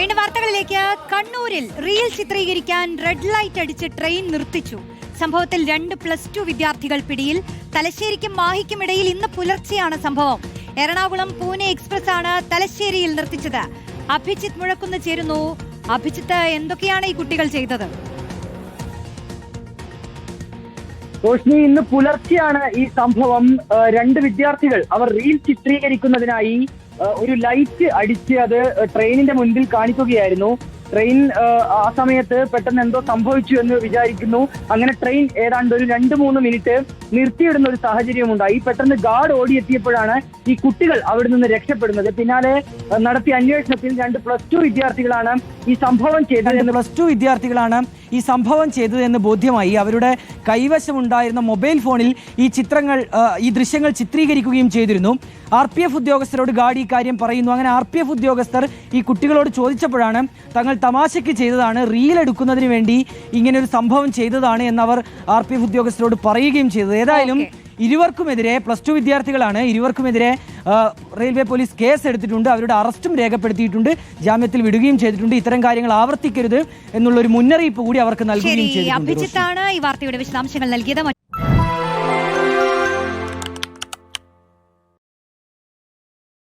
വീണ്ടും വാർത്തകളിലേക്ക്. കണ്ണൂരിൽ റീൽ ചിത്രീകരിക്കാൻ റെഡ് ലൈറ്റ് അടിച്ച് ട്രെയിൻ നിർത്തിച്ചു. സംഭവത്തിൽ രണ്ട് പ്ലസ് ടു വിദ്യാർത്ഥികൾ പിടിയിൽ. തലശ്ശേരിക്കും മാഹിക്കും ഇടയിൽ ഇന്ന് പുലർച്ചെയാണ് സംഭവം. എറണാകുളം പൂനെ എക്സ്പ്രസ് ആണ് തലശ്ശേരിയിൽ നിർത്തിച്ചത്. അഭിജിത്ത് മുഴക്കുന്ന് ചേരുന്നു. അഭിജിത്ത് എന്തൊക്കെയാണ് ഈ കുട്ടികൾ ചെയ്തത്? റോഷ്നി ഇന്ന് പുലർച്ചെയാണ് ഈ സംഭവം. രണ്ട് വിദ്യാർത്ഥികൾ അവർ റീൽ ചിത്രീകരിക്കുന്നതിനായി ഒരു ലൈറ്റ് അടിച്ച് അത് ട്രെയിനിന്റെ മുൻപിൽ കാണിക്കുകയായിരുന്നു. ട്രെയിൻ ആ, സമയത്ത് പെട്ടെന്ന് എന്തോ സംഭവിച്ചു എന്ന് വിചാരിക്കുന്നു. അങ്ങനെ ട്രെയിൻ ഏതാണ്ട് ഒരു രണ്ട് മൂന്ന് മിനിറ്റ് നിർത്തിയിടുന്ന ഒരു സാഹചര്യമുണ്ടായി. പെട്ടെന്ന് ഗാർഡ് ഓടിയെത്തിയപ്പോഴാണ് ഈ കുട്ടികൾ അവിടെ നിന്ന് രക്ഷപ്പെടുന്നത്. പിന്നാലെ നടത്തിയ അന്വേഷണത്തിൽ രണ്ട് പ്ലസ് ടു വിദ്യാർത്ഥികളാണ് ഈ സംഭവം ചെയ്തത്. പ്ലസ് ടു വിദ്യാർത്ഥികളാണ് ഈ സംഭവം ചെയ്തതെന്ന് ബോധ്യമായി. അവരുടെ കൈവശമുണ്ടായിരുന്ന മൊബൈൽ ഫോണിൽ ഈ ചിത്രങ്ങൾ ഈ ദൃശ്യങ്ങൾ ചിത്രീകരിക്കുകയും ചെയ്തിരുന്നു. ആർ പി എഫ് ഉദ്യോഗസ്ഥരോട് ഗാഡി കാര്യം പറയുന്നു. അങ്ങനെ ആർ പി എഫ് ഉദ്യോഗസ്ഥർ ഈ കുട്ടികളോട് ചോദിച്ചപ്പോഴാണ് തങ്ങൾ തമാശയ്ക്ക് ചെയ്തതാണ് റീൽ എടുക്കുന്നതിന് വേണ്ടി ഇങ്ങനെ ഒരു സംഭവം ചെയ്തതാണ് എന്നവർ ആർ പി എഫ് ഉദ്യോഗസ്ഥരോട് പറയുകയും ചെയ്തത്. ഏതായാലും. ഇരുവർക്കുമെതിരെ പ്ലസ് ടു വിദ്യാർത്ഥികളാണ്. ഇരുവർക്കുമെതിരെ റെയിൽവേ പോലീസ് കേസ് എടുത്തിട്ടുണ്ട്. അവരുടെ അറസ്റ്റും രേഖപ്പെടുത്തിയിട്ടുണ്ട്. ജാമ്യത്തിൽ വിടുകയും ചെയ്തിട്ടുണ്ട്. ഇത്തരം കാര്യങ്ങൾ ആവർത്തിക്കരുത് എന്നുള്ള ഒരു മുന്നറിയിപ്പ് കൂടി അവർക്ക് നൽകുകയും ചെയ്തിട്ടുണ്ട്. അഭിജിത്താണ് ഈ വാർത്തയുടെ വിശദാംശങ്ങൾ നൽകിയത്.